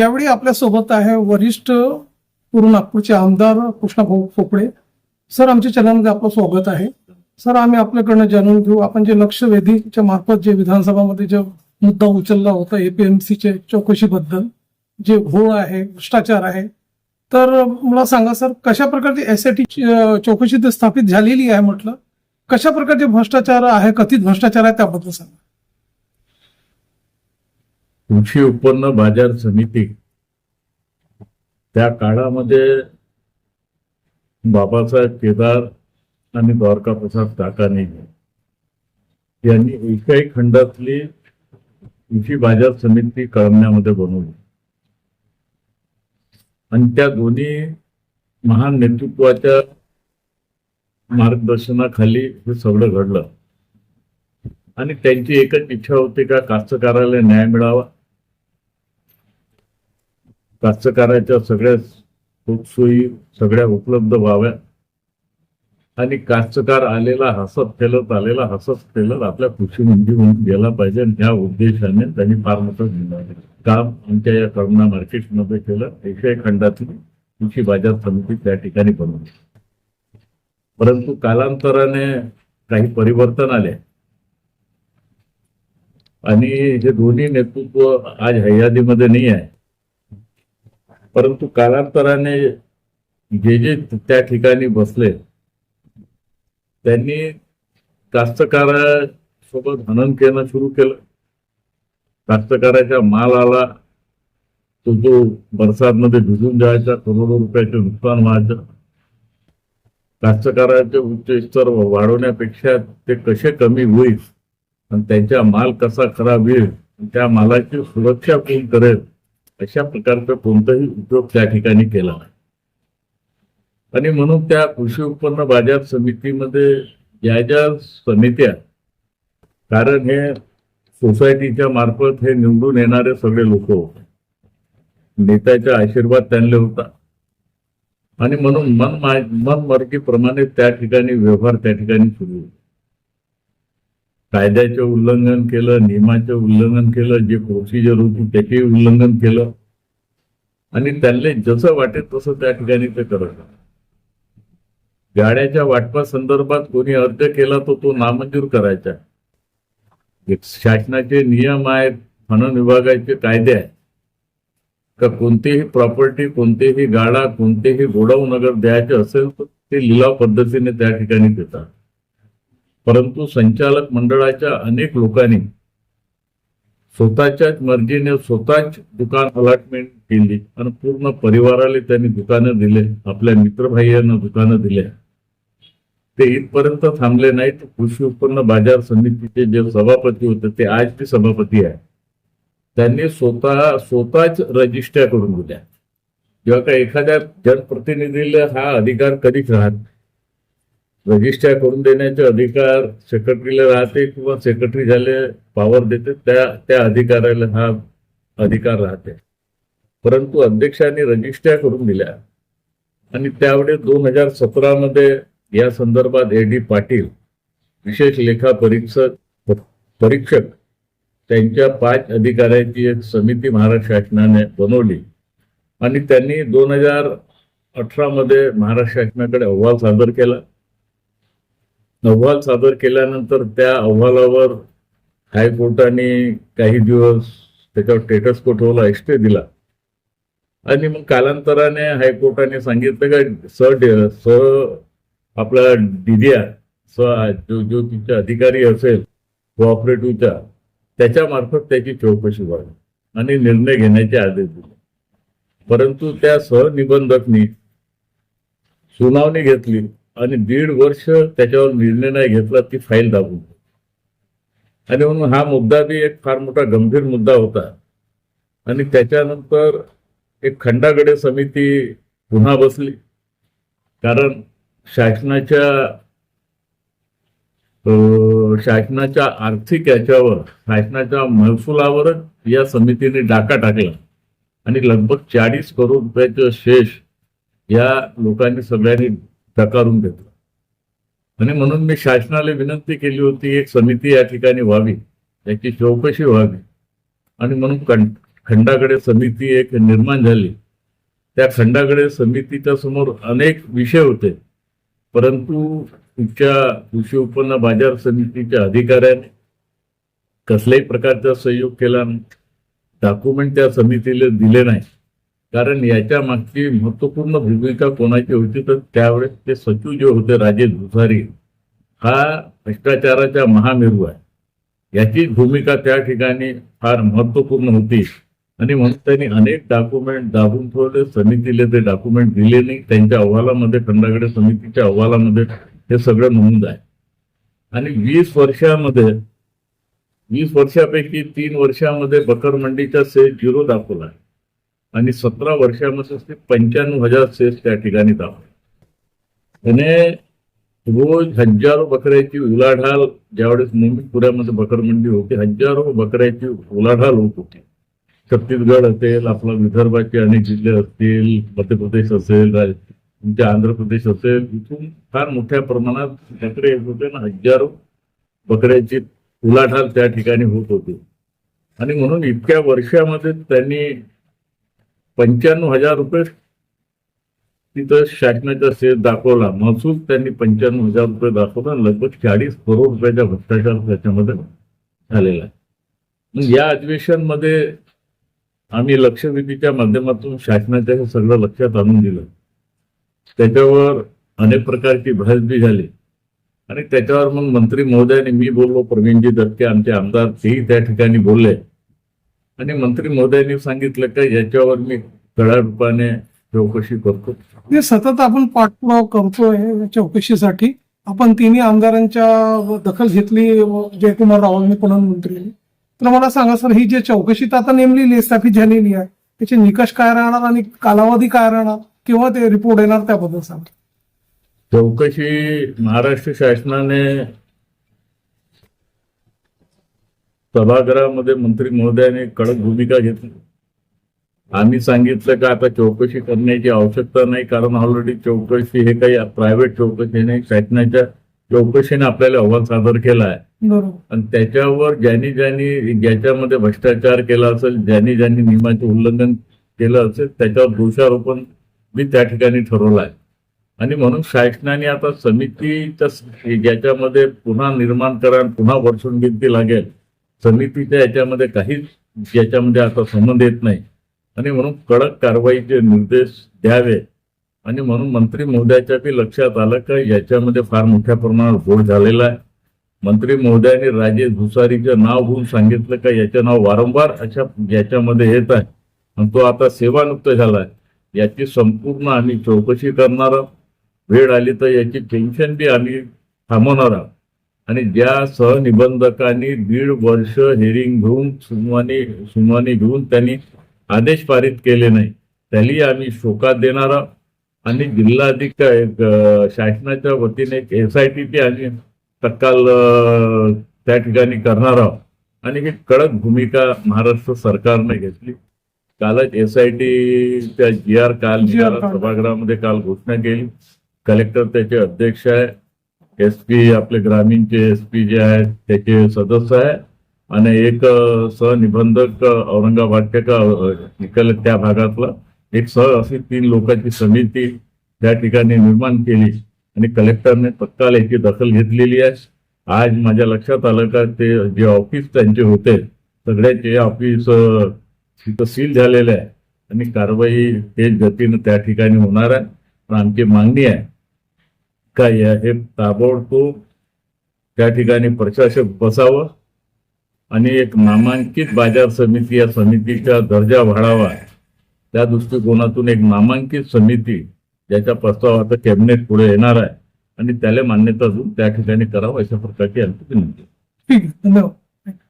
यावेळी आपल्यासोबत आहे वरिष्ठ पूर्व नागपूरचे आमदार कृष्णाभाऊ खोपडे सर आमच्या चॅनलमध्ये आपलं स्वागत आहे. सर आम्ही आपल्याकडनं जाणून घेऊ. आपण जे लक्षवेधीच्या मार्फत जे विधानसभामध्ये जे मुद्दा उचलला होता एपीएमसीचे चौकशीबद्दल जे घोळ आहे भ्रष्टाचार आहे तर मला सांगा सर कशा प्रकारची एस आय टी चौकशी स्थापित झालेली आहे म्हटलं? कशा प्रकारचे भ्रष्टाचार आहे कथित भ्रष्टाचार आहे त्याबद्दल सांगा. कृषी उत्पन्न बाजार समिती. त्या काळामध्ये बाबासाहेब केदार आणि द्वारका प्रसाद काकाने यांनी एकाही खंडातली कृषी बाजार समिती कळमण्यामध्ये बनवली. आणि त्या दोन्ही महान नेतृत्वाच्या मार्गदर्शनाखाली हे सगळं घडलं. आणि त्यांची एकच इच्छा होती का कास्तकाराला न्याय मिळावा? कास्तकाराच्या सगळ्या सुखसोयी सगळ्या उपलब्ध व्हाव्या. आणि कास्तकार आलेला हसत खेळत आलेला हसत खेळत आपल्या कृषी मंडी म्हणून गेला पाहिजे. त्या उद्देशाने त्यांनी फार मोठं काम आमच्या या करुणा मार्केटमध्ये केलं. एशिया खंडातली कृषी बाजार समिती त्या ठिकाणी बनवली. परंतु कालांतराने काही परिवर्तन आले. आणि हे दोन्ही नेतृत्व आज हयादीमध्ये नाही आहे. परंतु कालांतराने जे जे त्या ठिकाणी बसले त्यांनी कास्तकारासोबत हनन केलं सुरू केलं. कास्तकाराच्या मालाला तो जो बरसातमध्ये भिजून जायचा करोडो रुपयाचे नुकसान व्हायचं. कास्तकाराचे उच्च स्तर वाढवण्यापेक्षा ते कसे कमी होईल? आणि त्यांचा माल कसा खराब होईल? त्या मालाची सुरक्षा कोण करेल? अशा प्रकारचा कोणताही उद्योग त्या ठिकाणी केला नाही. आणि म्हणून त्या कृषी उत्पन्न बाजार समितीमध्ये ज्या ज्या समित्या कारण हे सोसायटीच्या मार्फत हे निवडून येणारे सगळे लोक होते. नेत्याचा आशीर्वाद त्यांना होता. आणि म्हणून मन मनमर्जीप्रमाणे त्या ठिकाणी व्यवहार त्या ठिकाणी सुरू होते. कायद्याचे उल्लंघन केलं नियमाचे उल्लंघन केलं जे प्रोसिजर होती त्याचेही उल्लंघन केलं. आणि त्यांना जसं वाटेल तसं त्या ठिकाणी ते करत गाड्याच्या वाटपा संदर्भात कोणी अर्ज केला तर तो नामंजूर करायचा. एक शासनाचे नियम आहेत खनन विभागाचे कायदे आहेत. का कोणतीही प्रॉपर्टी कोणतेही गाडा कोणतेही गोडाऊन अगर द्यायचे असेल तर ते लिलाव पद्धतीने त्या ठिकाणी देतात. परंतु संचालक मंडळाच्या अनेक लोकांनी स्वतःच्याच मर्जीने स्वतःच दुकान अलॉटमेंट केली आणि पूर्ण परिवाराला त्यांनी दुकानं दिले आपल्या मित्रभाईयांना दुकानं दिले ते इथपर्यंत थांबले नाही तर कृषी उत्पन्न बाजार समितीचे जे सभापती होते ते आज ते सभापती आहे त्यांनी स्वतः स्वतःच रजिस्टर करून दिल्या. जेव्हा का एखाद्या जनप्रतिनिधीला हा अधिकार कधीच राहत नाही. रजिस्टर करून देण्याचे अधिकार सेक्रेटरीला राहते किंवा सेक्रेटरी झाले पॉवर देते त्या त्या अधिकाऱ्याला हा अधिकार राहते. परंतु अध्यक्षांनी रजिस्टर करून दिल्या. आणि त्यावेळेस दोन हजार सतरा मध्ये या संदर्भात ए डी पाटील विशेष लेखा परीक्षक परीक्षक त्यांच्या पाच अधिकाऱ्यांची एक समिती महाराष्ट्र शासनाने बनवली. आणि त्यांनी दोन हजार अठरा मध्ये महाराष्ट्र शासनाकडे अहवाल सादर केला. अहवाल सादर केल्यानंतर त्या अहवालावर हायकोर्टाने काही दिवस त्याच्यावर स्टेटस कोठवला एक्स्टे दिला. आणि मग कालांतराने हायकोर्टाने सांगितलं का स स आपला डीडीआर स जो जो तिचा अधिकारी असेल कोऑपरेटिव्हचा त्याच्या मार्फत त्याची चौकशी व्हावी आणि निर्णय घेण्याचे आदेश दिले. परंतु त्या सहनिबंधकनी सुनावणी घेतली. आणि दीड वर्ष त्याच्यावर निर्णय नाही घेतला ती फाईल दाबून. आणि म्हणून हा मुद्दा बी एक फार मोठा गंभीर मुद्दा होता. आणि त्याच्यानंतर एक खंडागडे समिती पुन्हा बसली. कारण शासनाच्या अं, शासनाच्या आर्थिक याच्यावर शासनाच्या महसुलावरच या समितीने डाका टाकला. आणि लगभग चाळीस करोड रुपयाचं शेष या लोकांनी सगळ्यांनी नकारून घेतलं. आणि म्हणून मी शासनाला विनंती केली होती एक समिती या ठिकाणी व्हावी याची चौकशी व्हावी. आणि म्हणून कं- खंडाकडे समिती एक निर्माण झाली. त्या खंडाकडे समितीच्या समोर अनेक विषय होते. परंतु तुमच्या कृषी उत्पन्न बाजार समितीच्या अधिकाऱ्याने कसल्याही प्रकारचा सहयोग केला नाही. डॉक्युमेंट त्या समितीला दिले नाही. कारण याच्या मागची महत्त्वपूर्ण भूमिका कोणाची होती तर त्यावेळेस ते सचिव जे होते राजेश भुसारी हा भ्रष्टाचाराचा महामेरू आहे. याची भूमिका त्या ठिकाणी फार महत्त्वपूर्ण होती. आणि म्हणून त्यांनी अनेक डॉक्युमेंट दाबून ठेवले समितीला ते डॉक्युमेंट दिले नाही. त्यांच्या अहवालामध्ये खंडागडे समितीच्या अहवालामध्ये हे सगळं नोंद आहे. आणि वीस वर्षामध्ये वीस वर्षापैकी तीन वर्षामध्ये बकर मंडीचा झिरो दाखवला आहे. आणि सतरा वर्षामध्ये ते पंच्याण्णव हजार सेस त्या ठिकाणी दाखवले. त्याने रोज हजारो बकऱ्याची उलाढाल ज्यावेळेस मुंबईपुऱ्यामध्ये बकरमंडी होती हजारो बकऱ्याची उलाढाल होत होती. छत्तीसगड असेल आपला विदर्भाचे अनेक जिल्हे असतील मध्य प्रदेश असेल तुमच्या आंध्र प्रदेश असेल इथून फार मोठ्या प्रमाणात बकरे येत होते ना हजारो बकऱ्याची उलाढाल त्या ठिकाणी होत होती. आणि म्हणून इतक्या वर्षामध्ये त्यांनी पंच्याण्णव हजार रुपये तिथं शासनाचा सेस दाखवला. महसूल त्यांनी पंच्याण्णव हजार रुपये दाखवला. लगभग चाळीस करोड रुपयाचा भ्रष्टाचार त्याच्यामध्ये झालेला आहे. मग या अधिवेशनमध्ये आम्ही लक्षवेधीच्या माध्यमातून शासनाच्या हे सगळं लक्षात आणून दिलं. त्याच्यावर अनेक प्रकारची बहसबी झाली. आणि त्याच्यावर मग मंत्री महोदयाने मी बोललो प्रवीणजी दत्ते आमचे आमदार तेही त्या ठिकाणी बोलले. आणि मंत्री महोदयांनी सांगितलं का याच्यावर मी कड्या रूपाने चौकशी करतो. हे सतत आपण पाठपुरावा करतोय चौकशीसाठी. आपण तिन्ही आमदारांच्या दखल घेतली जयकुमार रावांनी प्रधानमंत्र्यांनी तर मला सांगा सर ही जी चौकशी तर आता नेमलेली स्थापित झालेली आहे. त्याचे निकष काय राहणार आणि कालावधी काय राहणार? किंवा ते रिपोर्ट येणार त्याबद्दल सांगा. चौकशी महाराष्ट्र शासनाने सभागृहामध्ये मंत्री महोदयाने कडक भूमिका घेतली. आम्ही सांगितलं का आता चौकशी करण्याची आवश्यकता नाही कारण ऑलरेडी चौकशी हे काही प्रायव्हेट चौकशी नाही. शासनाच्या चौकशीने आपल्याला अहवाल सादर केला आहे. आणि त्याच्यावर ज्यांनी ज्यांनी ज्याच्यामध्ये भ्रष्टाचार केला असेल ज्यांनी ज्यांनी नियमाचे उल्लंघन केलं असेल त्याच्यावर दोषारोपण मी त्या ठिकाणी ठरवलं आहे. आणि म्हणून शासनाने आता समितीच्या ज्याच्यामध्ये पुन्हा निर्माण करा पुन्हा वर्षूनगिनती लागेल समितीच्या याच्यामध्ये काहीच याच्यामध्ये आता संबंध येत नाही. आणि म्हणून कडक कारवाईचे निर्देश द्यावे. आणि म्हणून मंत्री महोदयाच्या बी लक्षात आलं का याच्यामध्ये फार मोठ्या प्रमाणात घोळ झालेला आहे. मंत्री महोदयाने राजेश भुसारीचं नाव घेऊन सांगितलं का याचं नाव वारंवार अशा याच्यामध्ये येत आहे. आणि तो आता सेवानुक्त झाला आहे. याची संपूर्ण आम्ही चौकशी करणार आहोत. वेळ आली तर याची पेन्शन बी आम्ही थांबवणार आहोत. आणि ज्या सहनिबंधकांनी दीड वर्ष हेरिंग घेऊन सुनवानी सुनवानी घेऊन त्यांनी आदेश पारित केले नाही त्याली आम्ही शोकात देणार आहोत. आणि जिल्हाधिकारी शासनाच्या वतीने एक एस आय टी आम्ही तत्काल त्या ठिकाणी करणार आहोत. आणि ही कडक भूमिका महाराष्ट्र सरकारने घेतली. कालच एस आय टीच्या जी आर काल. सभागृहामध्ये काल घोषणा केली. कलेक्टर त्याचे अध्यक्ष आहे. एस पी आपले ग्रामीणचे एस पी जे आहेत त्याचे सदस्य आहे आणि एक सहनिबंधक औरंगाबादच्या का निकल त्या भागातला एक सह अशी तीन लोकांची समिती त्या ठिकाणी निर्माण केली. आणि कलेक्टरने तत्काल याची दखल घेतलेली आहे. आज माझ्या लक्षात आलं का ते जे ऑफिस त्यांचे होते सगळ्याचे ऑफिस तिथं सील झालेले आहे. आणि कारवाई तेज गतीनं त्या ठिकाणी होणार आहे. पण आमची मागणी आहे काय आहे हे ताबडतोब त्या ठिकाणी प्रशासक बसावं आणि एक नामांकित बाजार समिती या समितीचा दर्जा वाढावा. त्या दृष्टिकोनातून एक नामांकित समिती ज्याचा प्रस्ताव आता कॅबिनेट पुढे येणार आहे आणि त्याला मान्यता देऊन त्या ठिकाणी करावं अशा प्रकारची आमची विनंती